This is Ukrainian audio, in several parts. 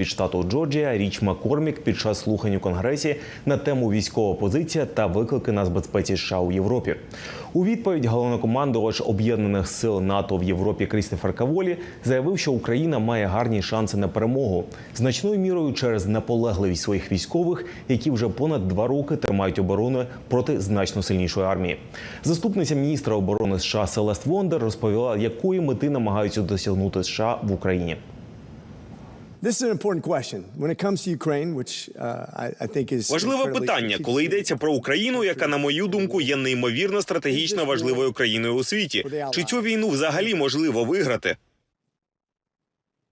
від штату Джорджія Річ Маккормік під час слухань у конгресі на тему військова позиція та виклики на безпеці США у Європі. У відповідь головнокомандувач об'єднаних сил НАТО в Європі Крістофер Каволі заявив, що Україна має гарні шанси на перемогу значною мірою через наполегливість своїх військових, які вже понад два роки тримають оборону проти значно сильнішої армії. Заступниця міністра оборони США Селест Вондер розповіла, якої мети намагаються досягнути США в Україні. This is an important question when it comes to Ukraine, which uh, I, think is Важливе питання, коли йдеться про Україну, яка, на мою думку, є неймовірно стратегічно важливою країною у світі. Чи цю війну взагалі можливо виграти?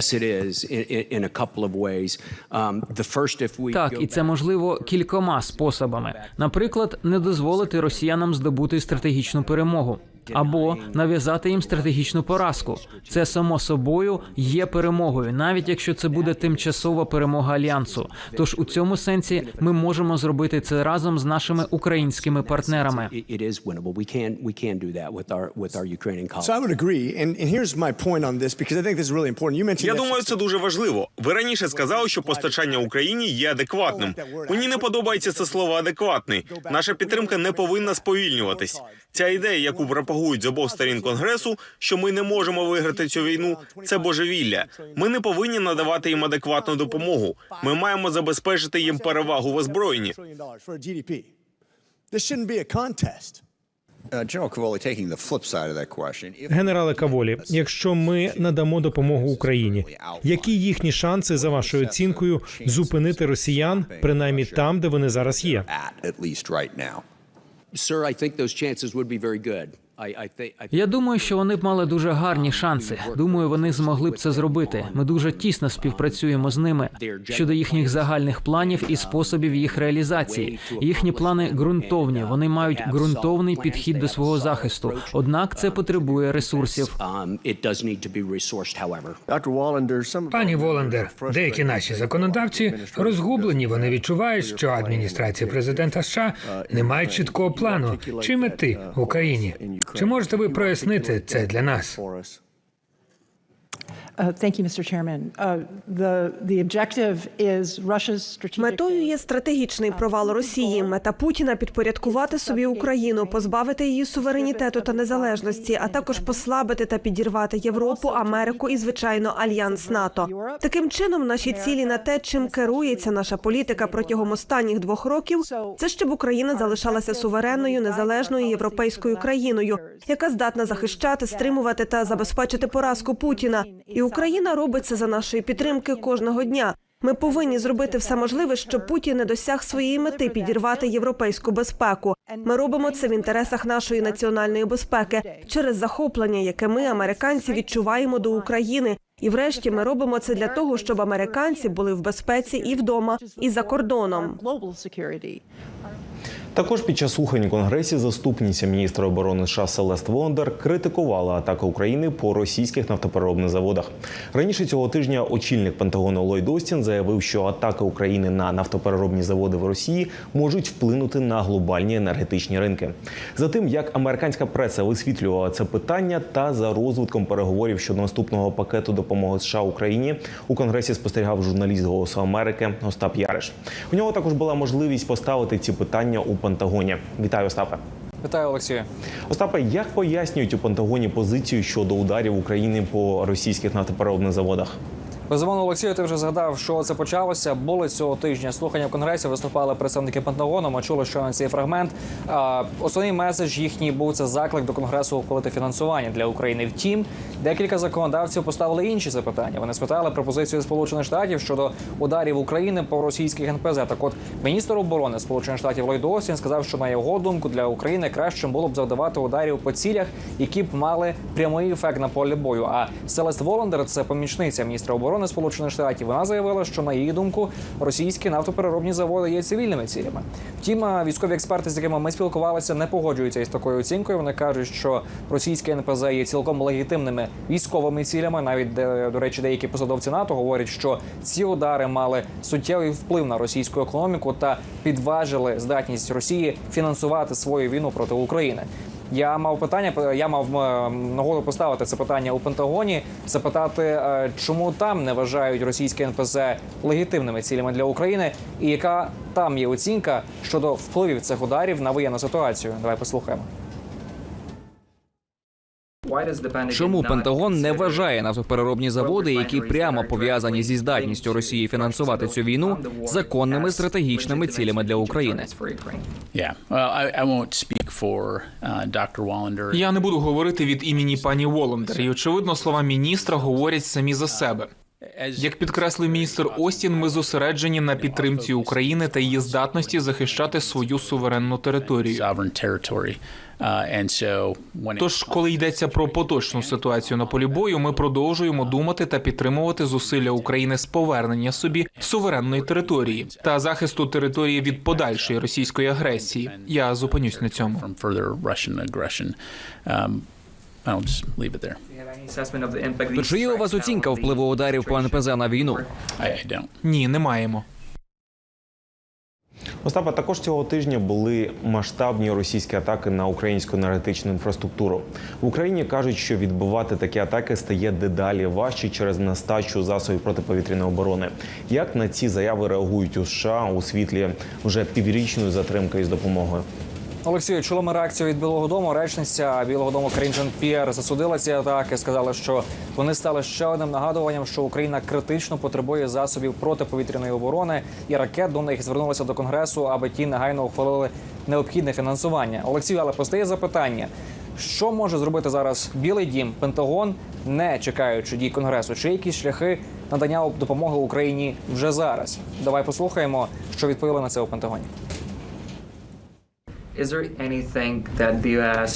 Yes, it is in, in, in a couple of ways. Um, the first, if we Так, і це можливо кількома способами. Наприклад, не дозволити росіянам здобути стратегічну перемогу або нав'язати їм стратегічну поразку. Це само собою є перемогою, навіть якщо це буде тимчасова перемога альянсу. Тож у цьому сенсі ми можемо зробити це разом з нашими українськими партнерами. Я думаю, це дуже важливо. Ви раніше сказали, що постачання Україні є адекватним. Мені не подобається це слово адекватний. Наша підтримка не повинна сповільнюватись. Ця ідея, яку пропагують з обох сторін конгресу, що ми не можемо виграти цю війну, це божевілля. Ми не повинні надавати їм адекватну допомогу. Ми маємо забезпечити їм перевагу в озброєнні. Uh, Генерале Каволі, якщо ми надамо допомогу Україні, які їхні шанси за вашою оцінкою зупинити росіян, принаймні там, де вони зараз є? Sir, I think those chances would be very good. Я думаю, що вони б мали дуже гарні шанси. Думаю, вони змогли б це зробити. Ми дуже тісно співпрацюємо з ними щодо їхніх загальних планів і способів їх реалізації. Їхні плани ґрунтовні. Вони мають ґрунтовний підхід до свого захисту. Однак це потребує ресурсів. um, Пані Воландер, деякі наші законодавці розгублені. Вони відчувають, що адміністрація президента США не має чіткого плану чи мети в Україні. Чи можете ви прояснити це для нас? Uh, Thank you, Mr. Chairman. Uh, The, the objective is Russia's strategic Метою є стратегічний провал Росії. Мета Путіна підпорядкувати собі Україну, позбавити її суверенітету та незалежності, а також послабити та підірвати Європу, Америку і звичайно альянс НАТО. Таким чином, наші цілі на те, чим керується наша політика протягом останніх двох років, це щоб Україна залишалася суверенною, незалежною європейською країною, яка здатна захищати, стримувати та забезпечити поразку Путіна. І Україна робить це за нашої підтримки кожного дня. Ми повинні зробити все можливе, щоб Путін не досяг своєї мети підірвати європейську безпеку. Ми робимо це в інтересах нашої національної безпеки через захоплення, яке ми, американці, відчуваємо до України. І врешті ми робимо це для того, щоб американці були в безпеці і вдома, і за кордоном. Також під час слухань у конгресі заступниця міністра оборони США Селест Вондер критикувала атаку України по російських нафтопереробних заводах. Раніше цього тижня очільник Пентагону Ллойд Остін заявив, що атаки України на нафтопереробні заводи в Росії можуть вплинути на глобальні енергетичні ринки. За тим, як американська преса висвітлювала це питання, та за розвитком переговорів щодо наступного пакету допомоги США Україні у конгресі спостерігав журналіст Голосу Америки Остап Яриш. У нього також була можливість поставити ці питання у Пентагоні. Вітаю, Остапе. Вітаю, Олексію. Остапе, як пояснюють у Пентагоні позицію щодо ударів України по російських нафтопереробних заводах? Безумовно, Олексію, ти вже згадав, що це почалося. Були цього тижня слухання в конгресі. Виступали представники Пентагону. Ми чули, що на цей фрагмент. Основний меседж їхній був це заклик до конгресу ухвалити фінансування для України. Втім, декілька законодавців поставили інші запитання. Вони спитали про позицію Сполучених Штатів щодо ударів України по російських НПЗ. Так, от міністр оборони Сполучених Штатів Ллойд Остін сказав, що на його думку для України краще було б завдавати ударів по цілях, які б мали прямий ефект на полі бою. А Селест Воландер, це помічниця міністра оборони Сполучених Штатів. Вона заявила, що на її думку російські нафтопереробні заводи є цивільними цілями. Втім, військові експерти, з якими ми спілкувалися, не погоджуються із такою оцінкою. Вони кажуть, що російські НПЗ є цілком легітимними військовими цілями. Навіть до речі, деякі посадовці НАТО говорять, що ці удари мали суттєвий вплив на російську економіку та підважили здатність Росії фінансувати свою війну проти України. Я мав питання, я мав е, нагоду поставити це питання у Пентагоні, запитати, е, чому там не вважають російське НПЗ легітимними цілями для України, і яка там є оцінка щодо впливів цих ударів на воєнну ситуацію. Давай послухаємо. Чому Пентагон не вважає нафтопереробні заводи, які прямо пов'язані зі здатністю Росії фінансувати цю війну, законними стратегічними цілями для України? Yeah, well, I, I won't speak for uh, Dr. Wallander. Я не буду говорити від імені пані Воландер, і очевидно, слова міністра говорять самі за себе. Як підкреслив міністр Остін, ми зосереджені на підтримці України та її здатності захищати свою суверенну територію. Uh, Тож, коли йдеться про поточну ситуацію на полі бою, ми продовжуємо думати та підтримувати зусилля України з повернення собі суверенної території та захисту території від подальшої російської агресії. Я зупинюсь на цьому. Чи є у вас оцінка впливу ударів по НПЗ на війну? Ні, не маємо. Остапа також цього тижня були масштабні російські атаки на українську енергетичну інфраструктуру. В Україні кажуть, що відбивати такі атаки стає дедалі важче через нестачу засобів протиповітряної оборони. Як на ці заяви реагують у США у світлі вже піврічної затримки із допомогою? Олексію, чули ми реакцію від Білого Дому. Речниця Білого Дому Карін Жан П'єр засудила ці атаки. Сказала, що вони стали ще одним нагадуванням, що Україна критично потребує засобів протиповітряної оборони і ракет. До них звернулися до конгресу, аби ті негайно ухвалили необхідне фінансування. Олексію, але постає запитання. Що може зробити зараз Білий Дім, Пентагон, не чекаючи дій конгресу? Чи якісь шляхи надання допомоги Україні вже зараз? Давай послухаємо, що відповіли на це у Пентагоні.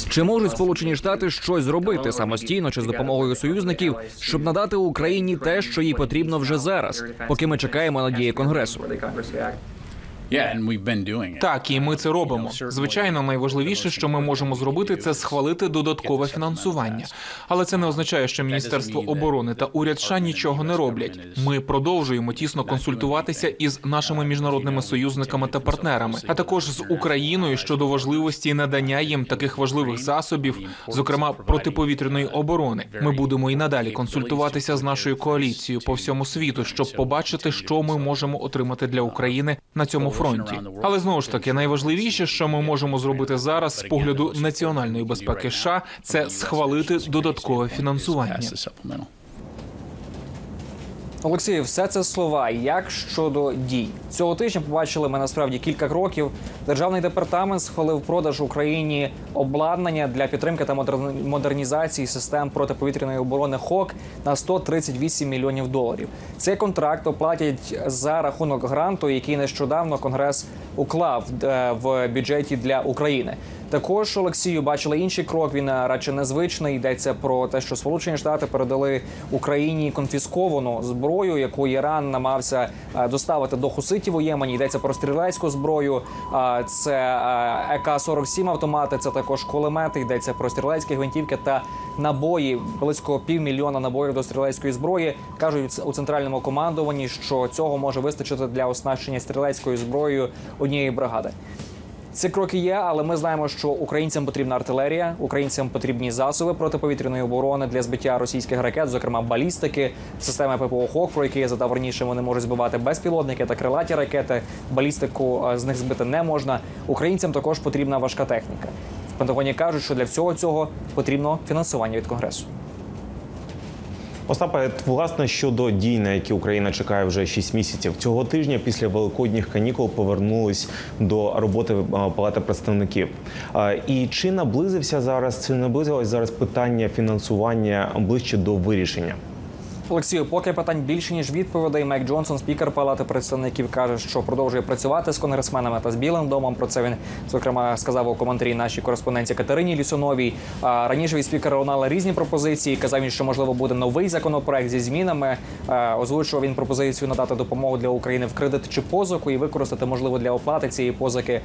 Чи можуть Сполучені Штати щось зробити самостійно чи з допомогою союзників, щоб надати Україні те, що їй потрібно вже зараз, поки ми чекаємо на дії конгресу? Так, і ми це робимо. Звичайно, найважливіше, що ми можемо зробити, це схвалити додаткове фінансування. Але це не означає, що Міністерство оборони та уряд США нічого не роблять. Ми продовжуємо тісно консультуватися із нашими міжнародними союзниками та партнерами, а також з Україною щодо важливості надання їм таких важливих засобів, зокрема протиповітряної оборони. Ми будемо і надалі консультуватися з нашою коаліцією по всьому світу, щоб побачити, що ми можемо отримати для України на цьому фронті. Але знову ж таки, найважливіше, що ми можемо зробити зараз з погляду національної безпеки США, це схвалити додаткове фінансування. Олексію, все це слова. Як щодо дій цього тижня побачили ми насправді кілька кроків. Державний департамент схвалив продаж Україні обладнання для підтримки та модернізації систем протиповітряної оборони ХОК на 138 мільйонів доларів. Цей контракт оплатять за рахунок гранту, який нещодавно конгрес уклав е, в бюджеті для України. Також Олексію бачили інший крок. Він е, радше незвичний. Йдеться про те, що Сполучені Штати передали Україні конфісковану зброю, яку Іран намагався е, доставити до хуситів у Ємені. Йдеться про стрілецьку зброю. Це е, ЕК-47 автомати. Це також кулемети. Йдеться про стрілецькі гвинтівки та набої. Близько півмільйона набоїв до стрілецької зброї. кажуть у центральному командуванні, що цього може вистачити для оснащення стрілецькою зброєю однієї бригади. Ці кроки є, але ми знаємо, що українцям потрібна артилерія, українцям потрібні засоби протиповітряної оборони для збиття російських ракет, зокрема балістики, системи ППО ХОК, про які я задав раніше. Вони можуть збивати безпілотники та крилаті ракети. Балістику е, з них збити не можна. Українцям також потрібна важка техніка. В Пентагоні кажуть, що для всього цього потрібно фінансування від конгресу. Остапа, власне щодо дій, на які Україна чекає вже 6 місяців. Цього тижня після великодніх канікул повернулись до роботи Палати представників. І чи наблизився зараз, чи наблизилось зараз питання фінансування ближче до вирішення? Олексію, поки питань більше ніж відповідей. Майк Джонсон, спікер Палати представників, каже, що продовжує працювати з конгресменами та з Білим домом. Про це він зокрема сказав у коментарі нашій кореспонденції Катерині Лісуновій. Раніше від спікера лунали різні пропозиції. Казав він, що можливо буде новий законопроект зі змінами. Озвучував він пропозицію надати допомогу для України в кредит чи позику і використати можливо для оплати цієї позики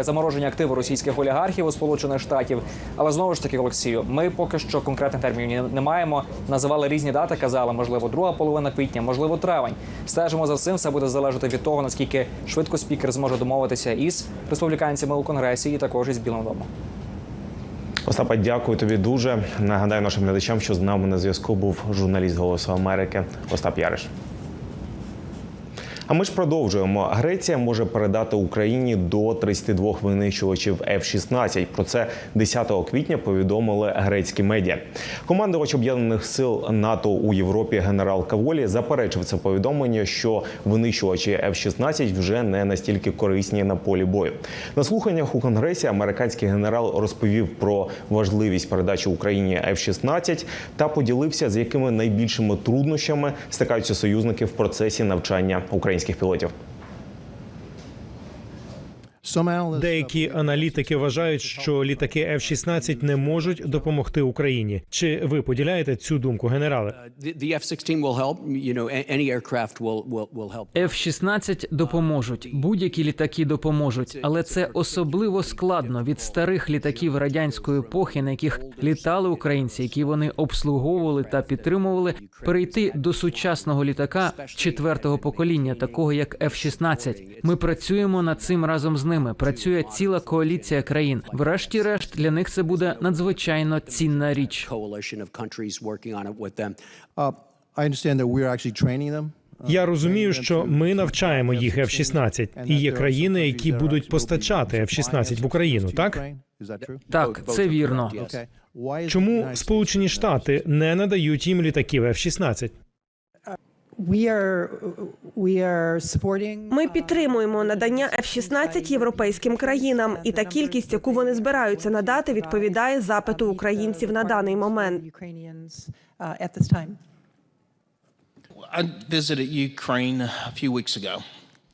замороження активу російських олігархів у Сполучених Штатів. Але знову ж таки, Олексію, ми поки що конкретних термінів не маємо. Називали різні дати, казали, можливо, друга половина квітня, можливо, травень. Стежимо за цим. Все буде залежати від того, наскільки швидко спікер зможе домовитися із республіканцями у конгресі і також із Білим домом. Остапа, дякую тобі дуже. Нагадаю нашим глядачам, що з нами на зв'язку був журналіст Голосу Америки Остап Яриш. А ми ж продовжуємо. Греція може передати Україні до 32 винищувачів F-16. Про це 10 квітня повідомили грецькі медіа. Командувач об'єднаних сил НАТО у Європі генерал Каволі заперечив це повідомлення, що винищувачі F-16 вже не настільки корисні на полі бою. На слуханнях у конгресі американський генерал розповів про важливість передачі Україні F-16 та поділився, з якими найбільшими труднощами стикаються союзники в процесі навчання українських пілотів. Деякі аналітики вважають, що літаки F-16 не можуть допомогти Україні. Чи ви поділяєте цю думку, генерале? The, the F-16 will help. You know, a- any aircraft will will will help. F-16 допоможуть, будь-які літаки допоможуть, але це особливо складно від старих літаків радянської епохи, на яких літали українці, які вони обслуговували та підтримували, перейти до сучасного літака четвертого покоління, такого як F-16. Ми працюємо над цим разом з ними. Працює ціла коаліція країн. Врешті-решт для них це буде надзвичайно цінна річ. Uh, them. Я розумію, що ми навчаємо їх F-16, і є країни, які будуть постачати F-16 в Україну. Так? Так, це вірно. Чому Сполучені Штати не надають їм літаків F-16? We are, we are supporting Ми підтримуємо надання F-16 європейським країнам, і та кількість, яку вони збираються надати, відповідає запиту українців на даний момент. Uh.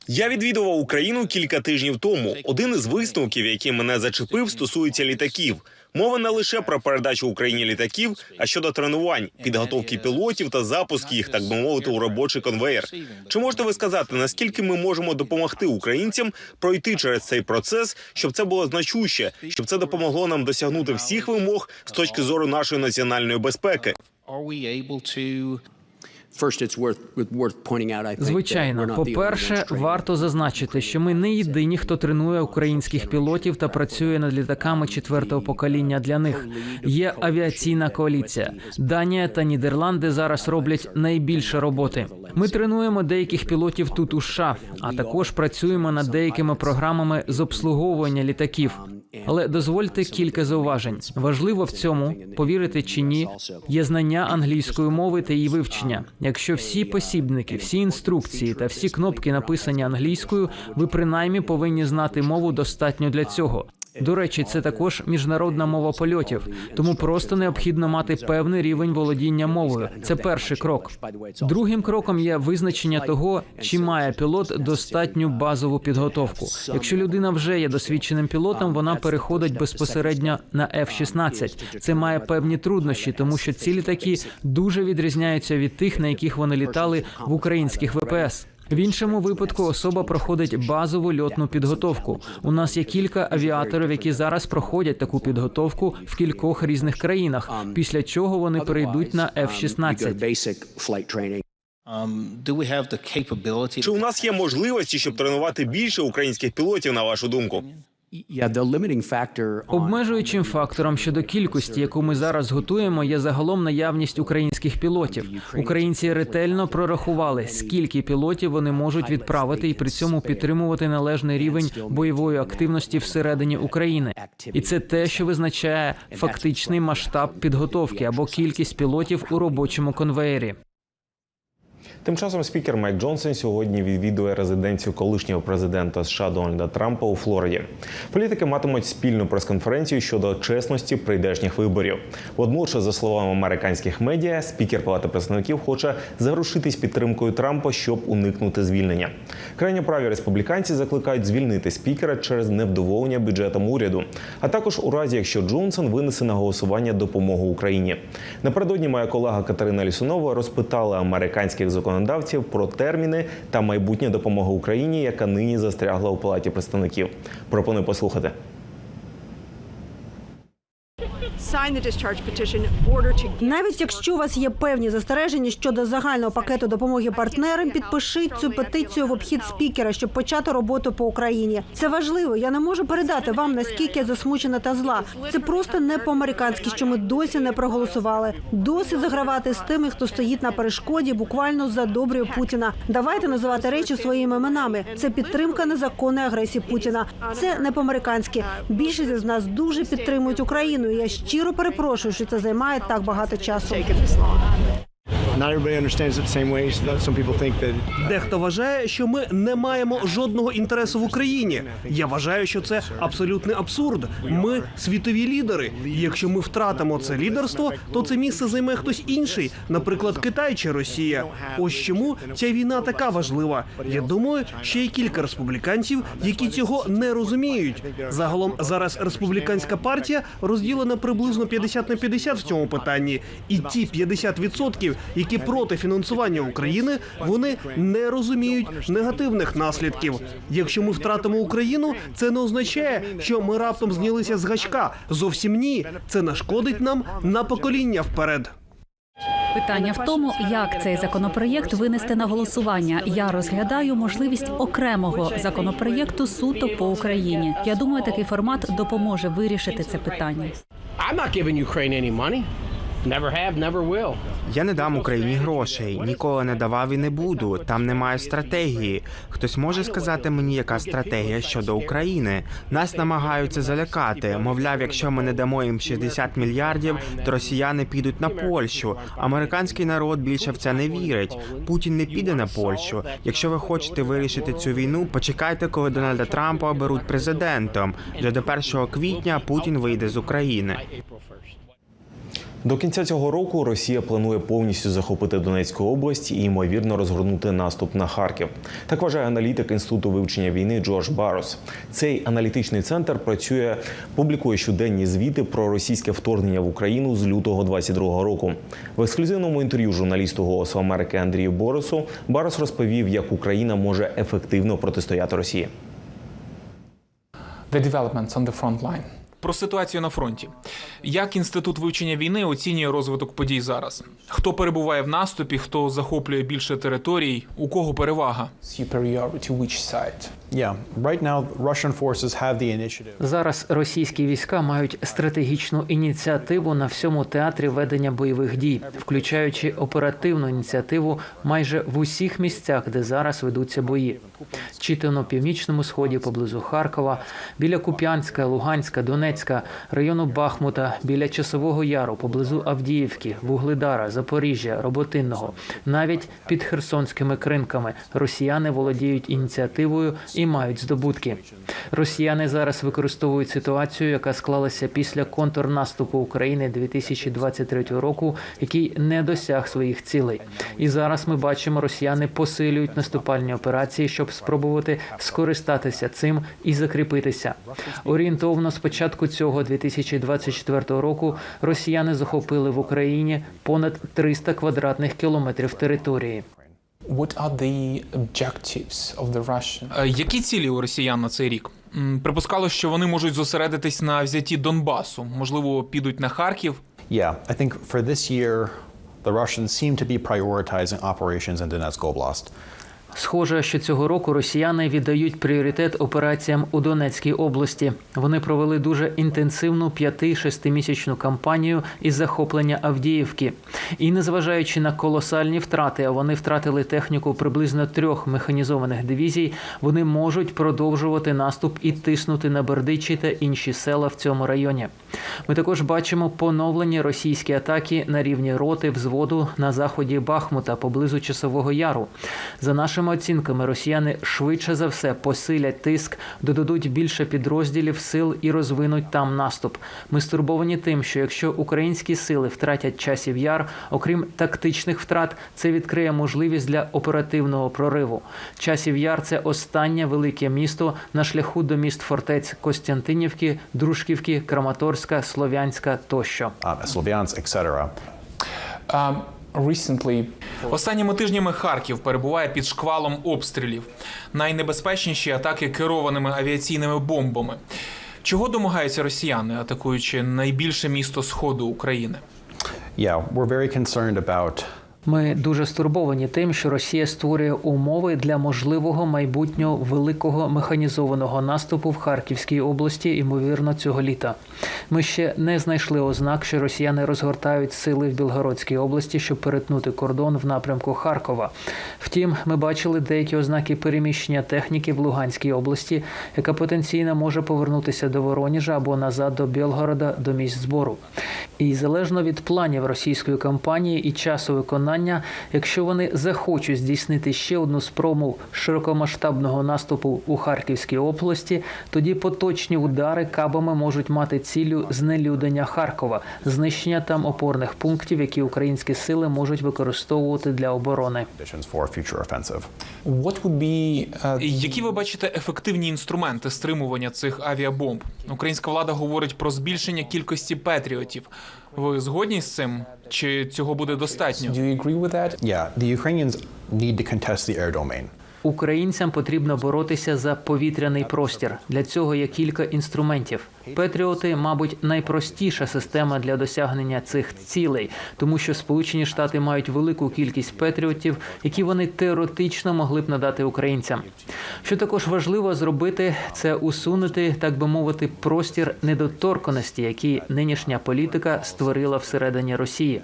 Я відвідував Україну кілька тижнів тому. Один із висновків, який мене зачепив, стосується літаків. Мова не лише про передачу Україні літаків, а щодо тренувань, підготовки пілотів та запуск їх, так би мовити, у робочий конвеєр. Чи можете ви сказати, наскільки ми можемо допомогти українцям пройти через цей процес, щоб це було значуще, щоб це допомогло нам досягнути всіх вимог з точки зору нашої національної безпеки? Звичайно, not the по-перше, варто зазначити, що ми не єдині, хто тренує українських пілотів та працює над літаками четвертого покоління для них. Є авіаційна коаліція. Данія та Нідерланди зараз роблять найбільше роботи. Ми тренуємо деяких пілотів тут у США, а також працюємо над деякими програмами з обслуговування літаків. Але дозвольте кілька зауважень. Важливо в цьому повірити чи ні, є знання англійської мови та її вивчення. Якщо всі посібники, всі інструкції та всі кнопки написані англійською, ви принаймні повинні знати мову достатньо для цього. До речі, це також міжнародна мова польотів, тому просто необхідно мати певний рівень володіння мовою. Це перший крок. Другим кроком є визначення того, чи має пілот достатню базову підготовку. Якщо людина вже є досвідченим пілотом, вона переходить безпосередньо на F-16. Це має певні труднощі, тому що ці літаки дуже відрізняються від тих, на яких вони літали в українських ВПС. В іншому випадку особа проходить базову льотну підготовку. У нас є кілька авіаторів, які зараз проходять таку підготовку в кількох різних країнах. Після чого вони перейдуть на Um, you go F-16. basic flight training. Um? Чи у нас є можливості, щоб тренувати більше українських пілотів, на вашу думку? Обмежуючим фактором щодо кількості, яку ми зараз готуємо, є загалом наявність українських пілотів. Українці ретельно прорахували, скільки пілотів вони можуть відправити і при цьому підтримувати належний рівень бойової активності всередині України. І це те, що визначає фактичний масштаб підготовки або кількість пілотів у робочому конвеєрі. Тим часом спікер Майк Джонсон сьогодні відвідує резиденцію колишнього президента США Дональда Трампа у Флориді. Політики матимуть спільну прес-конференцію щодо чесності прийдешніх виборів. Водночас, за словами американських медіа, спікер Палати представників хоче зарушитись підтримкою Трампа, щоб уникнути звільнення. Крайньоправі республіканці закликають звільнити спікера через невдоволення бюджетом уряду, а також у разі, якщо Джонсон винесе на голосування допомогу Україні. Напередодні моя колега Катерина Лісунова розпитала американських законодавців про терміни та майбутнє допомоги Україні, яка нині застрягла у палаті представників. Пропоную послухати. Навіть якщо у вас є певні застереження щодо загального пакету допомоги партнерам, підпишіть цю петицію в обхід спікера, щоб почати роботу по Україні. Це важливо. Я не можу передати вам наскільки я засмучена та зла. Це просто не по-американськи, що ми досі не проголосували. Досі загравати з тими, хто стоїть на перешкоді, буквально задобрює Путіна. Давайте називати речі своїми іменами. Це підтримка незаконної агресії Путіна. Це не по-американськи. Більшість із нас дуже підтримують Україну. Я щиро перепрошую, що це займає так багато часу. That Дехто вважає, що ми не маємо жодного інтересу в Україні. Я вважаю, що це абсолютний абсурд. Ми світові лідери. Якщо ми втратимо це лідерство, то це місце займе хтось інший, наприклад, Китай чи Росія. Ось чому ця війна така важлива. Я думаю, що є кілька республіканців, які цього не розуміють. Загалом зараз республіканська партія розділена приблизно 50 на 50 в цьому питанні. І ті 50%, які проти фінансування України, вони не розуміють негативних наслідків. Якщо ми втратимо Україну, це не означає, що ми раптом знялися з гачка. Зовсім ні. Це нашкодить нам на покоління вперед. Питання в тому, як цей законопроєкт винести на голосування. Я розглядаю можливість окремого законопроєкту суто по Україні. Я думаю, такий формат допоможе вирішити це питання. Never have, never will. Я не дам Україні грошей, ніколи не давав і не буду. Там немає стратегії. Хтось може сказати мені, яка стратегія щодо України? Нас намагаються залякати. Мовляв, якщо ми не дамо їм 60 мільярдів, то росіяни підуть на Польщу. Американський народ більше в це не вірить. Путін не піде на Польщу. Якщо ви хочете вирішити цю війну, почекайте, коли Дональда Трампа оберуть президентом. Вже до 1 квітня Путін вийде з України. До кінця цього року Росія планує повністю захопити Донецьку область і ймовірно розгорнути наступ на Харків. Так вважає аналітик інституту вивчення війни Джордж Барос. Цей аналітичний центр працює, публікує щоденні звіти про російське вторгнення в Україну з лютого 22-го року. В ексклюзивному інтерв'ю журналісту Голосу Америки Андрію Борису Барос розповів, як Україна може ефективно протистояти Росії. The developments on the front line. Про ситуацію на фронті. Як інститут вивчення війни оцінює розвиток подій зараз? Хто перебуває в наступі, хто захоплює більше територій, у кого перевага? Зараз російські війська мають стратегічну ініціативу на всьому театрі ведення бойових дій, включаючи оперативну ініціативу майже в усіх місцях, де зараз ведуться бої. Чи то на північному сході поблизу Харкова, біля Куп'янська, Луганська, Донецька, району Бахмута, біля Часового Яру, поблизу Авдіївки, Вугледара, Запоріжжя, Роботинного, навіть під херсонськими кринками росіяни володіють ініціативою і мають здобутки. Росіяни зараз використовують ситуацію, яка склалася після контрнаступу України 2023 року, який не досяг своїх цілей. І зараз ми бачимо, росіяни посилюють наступальні операції, щоб спробувати скористатися цим і закріпитися. Орієнтовно з початку цього 2024 року росіяни захопили в Україні понад 300 квадратних кілометрів території. Е, Які цілі у росіян на цей рік? М, Припускало, що вони можуть зосередитись на взятті Донбасу. Можливо, підуть на Харків. Yeah, I think for this year, the Russians seem to be prioritizing operations in Donetsk Oblast. Схоже, що цього року росіяни віддають пріоритет операціям у Донецькій області. Вони провели дуже інтенсивну 5-6-місячну кампанію із захоплення Авдіївки. І незважаючи на колосальні втрати, а вони втратили техніку приблизно трьох механізованих дивізій. Вони можуть продовжувати наступ і тиснути на Бердичі та інші села в цьому районі. Ми також бачимо поновлені російські атаки на рівні роти взводу на заході Бахмута поблизу Часового Яру. За нашими оцінками, росіяни швидше за все посилять тиск, додадуть більше підрозділів сил і розвинуть там наступ. Ми стурбовані тим, що якщо українські сили втратять часів яр, окрім тактичних втрат, це відкриє можливість для оперативного прориву. Часів яр це останнє велике місто на шляху до міст фортець Костянтинівки, Дружківки, Краматорська, Слов'янська тощо. Um, etc. Um. Останніми тижнями Харків перебуває під шквалом обстрілів. Найнебезпечніші атаки керованими авіаційними бомбами. Чого домагаються росіяни, атакуючи найбільше місто сходу України? Yeah, we're very concerned about Ми дуже стурбовані тим, що Росія створює умови для можливого майбутнього великого механізованого наступу в Харківській області, ймовірно, цього літа. Ми ще не знайшли ознак, що росіяни розгортають сили в Білгородській області, щоб перетнути кордон в напрямку Харкова. Втім, ми бачили деякі ознаки переміщення техніки в Луганській області, яка потенційно може повернутися до Вороніжа або назад до Білгорода до місць збору. І залежно від планів російської кампанії і часу виконання, якщо вони захочуть здійснити ще одну спробу широкомасштабного наступу у Харківській області, тоді поточні удари кабами можуть мати цілю знелюдення Харкова, знищення там опорних пунктів, які українські сили можуть використовувати для оборони. be, Які ви бачите ефективні інструменти стримування цих авіабомб? Українська влада говорить про збільшення кількості патріотів. Ви згодні з цим? Чи цього буде достатньо? Do you agree with that? Yeah, the Ukrainians need to contest the air domain. Українцям потрібно боротися за повітряний простір. Для цього є кілька інструментів. Петріоти, мабуть, найпростіша система для досягнення цих цілей, тому що Сполучені Штати мають велику кількість петріотів, які вони теоретично могли б надати українцям. Що також важливо зробити, це усунути, так би мовити, простір недоторканості, який нинішня політика створила всередині Росії.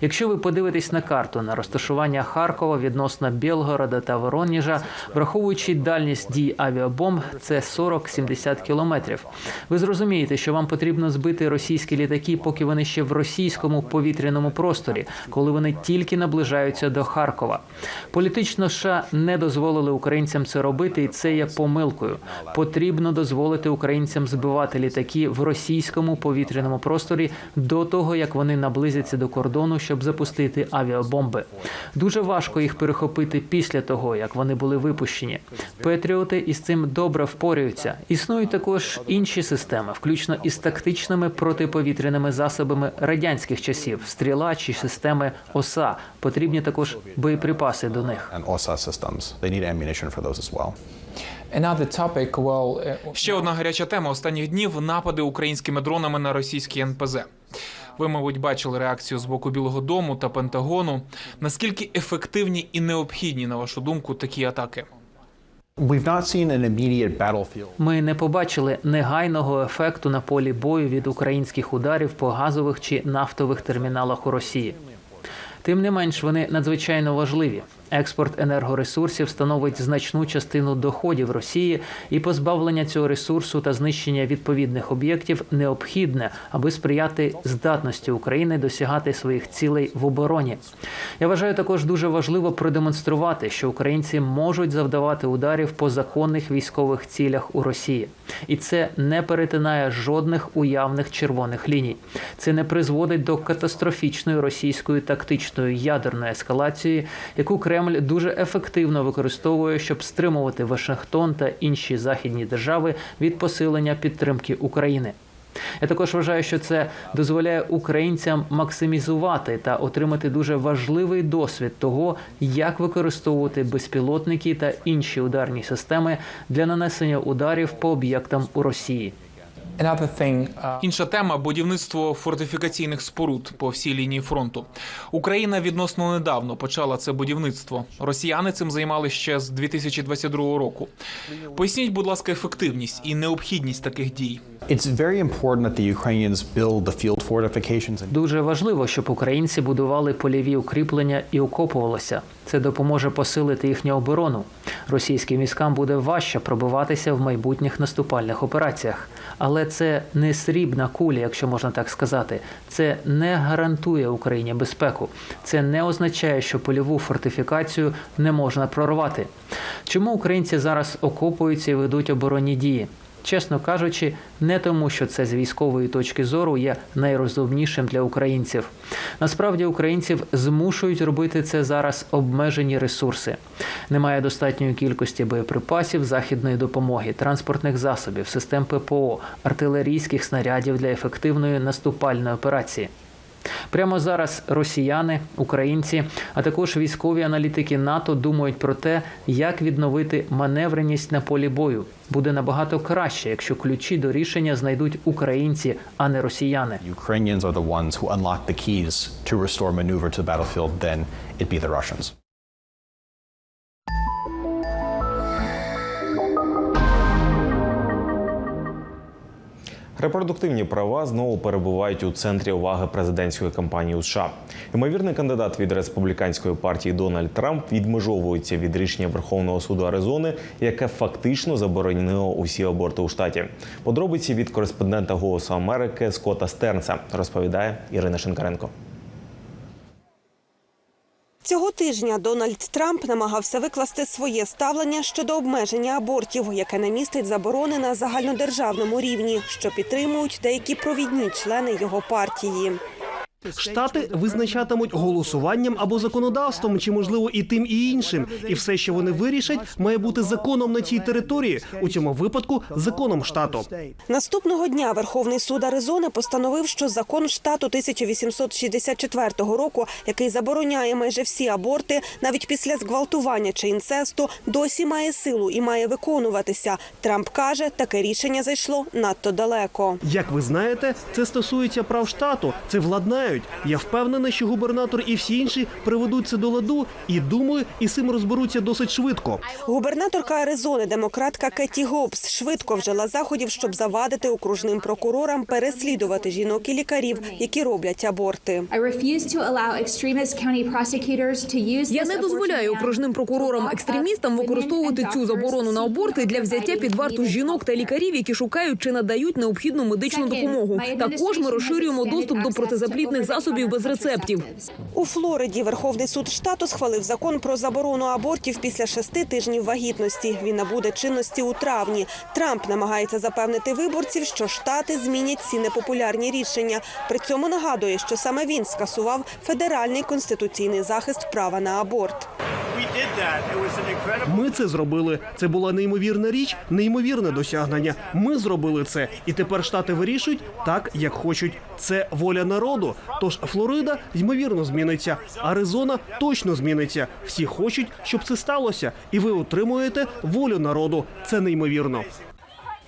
Якщо ви подивитесь на карту на розташування Харкова відносно Білгорода та Вороніжа, враховуючи дальність дій авіабомб, це 40-70 кілометрів. Ви зрозумієте, що вам потрібно збити російські літаки, поки вони ще в російському повітряному просторі, коли вони тільки наближаються до Харкова. Політично США не дозволили українцям це робити, і це є помилкою. Потрібно дозволити українцям збивати літаки в російському повітряному просторі до того, як вони наблизяться до кордону, щоб запустити авіабомби. Дуже важко їх перехопити після того, як вони були випущені. Петріоти із цим добре впорюються. Існують також інші системи, включно із тактичними протиповітряними засобами радянських часів, стріла чи системи ОСА. Потрібні також боєприпаси до них. Well. Ще одна гаряча тема останніх днів напади українськими дронами на російські НПЗ. Ви, мабуть, бачили реакцію з боку Білого Дому та Пентагону. Наскільки ефективні і необхідні, на вашу думку, такі атаки? Ми не побачили негайного ефекту на полі бою від українських ударів по газових чи нафтових терміналах у Росії. Тим не менш, вони надзвичайно важливі. Експорт енергоресурсів становить значну частину доходів Росії, і позбавлення цього ресурсу та знищення відповідних об'єктів необхідне, аби сприяти здатності України досягати своїх цілей в обороні. Я вважаю також дуже важливо продемонструвати, що українці можуть завдавати ударів по законних військових цілях у Росії, і це не перетинає жодних уявних червоних ліній. Це не призводить до катастрофічної російської тактичної ядерної ескалації, яку Кремль дуже ефективно використовує, щоб стримувати Вашингтон та інші західні держави від посилення підтримки України. Я також вважаю, що це дозволяє українцям максимізувати та отримати дуже важливий досвід того, як використовувати безпілотники та інші ударні системи для нанесення ударів по об'єктам у Росії. Інша тема будівництво фортифікаційних споруд по всій лінії фронту. Україна відносно недавно почала це будівництво. Росіяни цим займали ще з 2022 року. Поясніть, будь ласка, ефективність і необхідність таких дій. It's very important that the Ukrainians build the field fortifications and Дуже важливо, щоб українці будували польові укріплення і окопувалися. Це допоможе посилити їхню оборону. Російським військам буде важче пробиватися в майбутніх наступальних операціях, але це не срібна куля, якщо можна так сказати. Це не гарантує Україні безпеку. Це не означає, що польову фортифікацію не можна прорвати. Чому українці зараз окопуються і ведуть оборонні дії? Чесно кажучи, не тому, що це з військової точки зору є найрозумнішим для українців. Насправді українців змушують робити це зараз обмежені ресурси. Немає достатньої кількості боєприпасів, західної допомоги, транспортних засобів, систем ППО, артилерійських снарядів для ефективної наступальної операції. Прямо зараз росіяни, українці, а також військові аналітики НАТО думають про те, як відновити маневреність на полі бою. Буде набагато краще, якщо ключі до рішення знайдуть українці, а не росіяни. Ukrainians are the ones who. Репродуктивні права знову перебувають у центрі уваги президентської кампанії у США. Ймовірний кандидат від республіканської партії Дональд Трамп відмежовується від рішення Верховного суду Аризони, яке фактично заборонило усі аборти у штаті. Подробиці від кореспондента Голосу Америки Скотта Стернса розповідає Ірина Шинкаренко. Цього тижня Дональд Трамп намагався викласти своє ставлення щодо обмеження абортів, яке не містить заборони на загальнодержавному рівні, що підтримують деякі провідні члени його партії. Штати визначатимуть голосуванням або законодавством, чи можливо і тим, і іншим. І все, що вони вирішать, має бути законом на цій території. У цьому випадку законом штату. Наступного дня Верховний суд Аризони постановив, що закон штату 1864 року, який забороняє майже всі аборти, навіть після зґвалтування чи інцесту, досі має силу і має виконуватися. Трамп каже, таке рішення зайшло надто далеко. Як ви знаєте, це стосується прав штату. Це владнають. Я впевнений, що губернатор і всі інші приведуть це до ладу, і думаю, і з цим розберуться досить швидко. Губернаторка Аризони, демократка Кеті Гобс, швидко вжила заходів, щоб завадити окружним прокурорам переслідувати жінок і лікарів, які роблять аборти. Я не дозволяю окружним прокурорам-екстремістам використовувати цю заборону на аборти для взяття під варту жінок та лікарів, які шукають чи надають необхідну медичну допомогу. Також ми розширюємо доступ до протизаплідних засобів без рецептів. У Флориді Верховний суд штату схвалив закон про заборону абортів після шести тижнів вагітності. Він набуде чинності у травні. Трамп намагається запевнити виборців, що штати змінять ці непопулярні рішення. При цьому нагадує, що саме він скасував федеральний конституційний захист права на аборт. Ми це зробили. Це була неймовірна річ, неймовірне досягнення. Ми зробили це, і тепер штати вирішують так, як хочуть. Це воля народу. Тож Флорида ймовірно зміниться. Аризона точно зміниться. Всі хочуть, щоб це сталося, і ви отримуєте волю народу. Це неймовірно.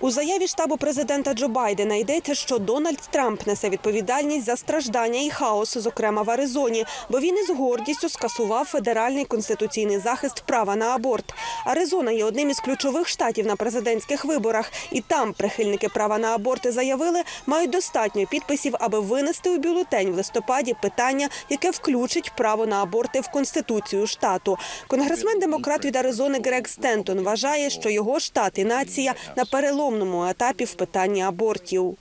У заяві штабу президента Джо Байдена йдеться, що Дональд Трамп несе відповідальність за страждання і хаос, зокрема в Аризоні, бо він із гордістю скасував федеральний конституційний захист права на аборт. Аризона є одним із ключових штатів на президентських виборах, і там прихильники права на аборти заявили, мають достатньо підписів, аби винести у бюлетень в листопаді питання, яке включить право на аборти в конституцію штату. Конгресмен демократ від Аризони Грег Стентон вважає, що його штат і нація на переломному етапі в питанні абортів.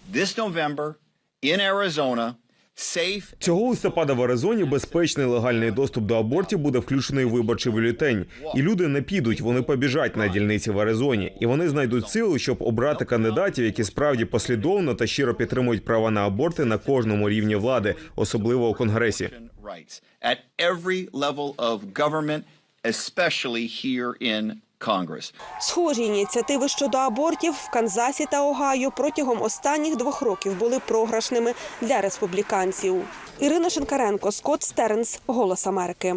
Цього листопада в Аризоні безпечний легальний доступ до абортів буде включений у виборчий бюлетень. І люди не підуть, вони побіжать на дільниці в Аризоні, і вони знайдуть силу, щоб обрати кандидатів, які справді послідовно та щиро підтримують права на аборти на кожному рівні влади, особливо у конгресі. here in. Схожі ініціативи щодо абортів в Канзасі та Огайо протягом останніх двох років були програшними для республіканців. Ірина Шинкаренко, Скотт Стернс, Голос Америки.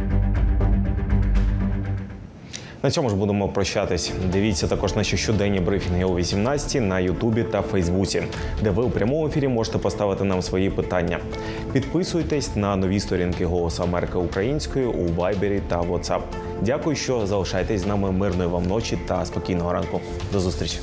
На цьому ж будемо прощатись. Дивіться також наші щоденні брифінги о 18 на Ютубі та Фейсбуці, де ви у прямому ефірі можете поставити нам свої питання. Підписуйтесь на нові сторінки Голосу Америки українською у Вайбері та WhatsApp. Дякую, що залишаєтесь з нами мирної вам ночі та спокійного ранку. До зустрічі.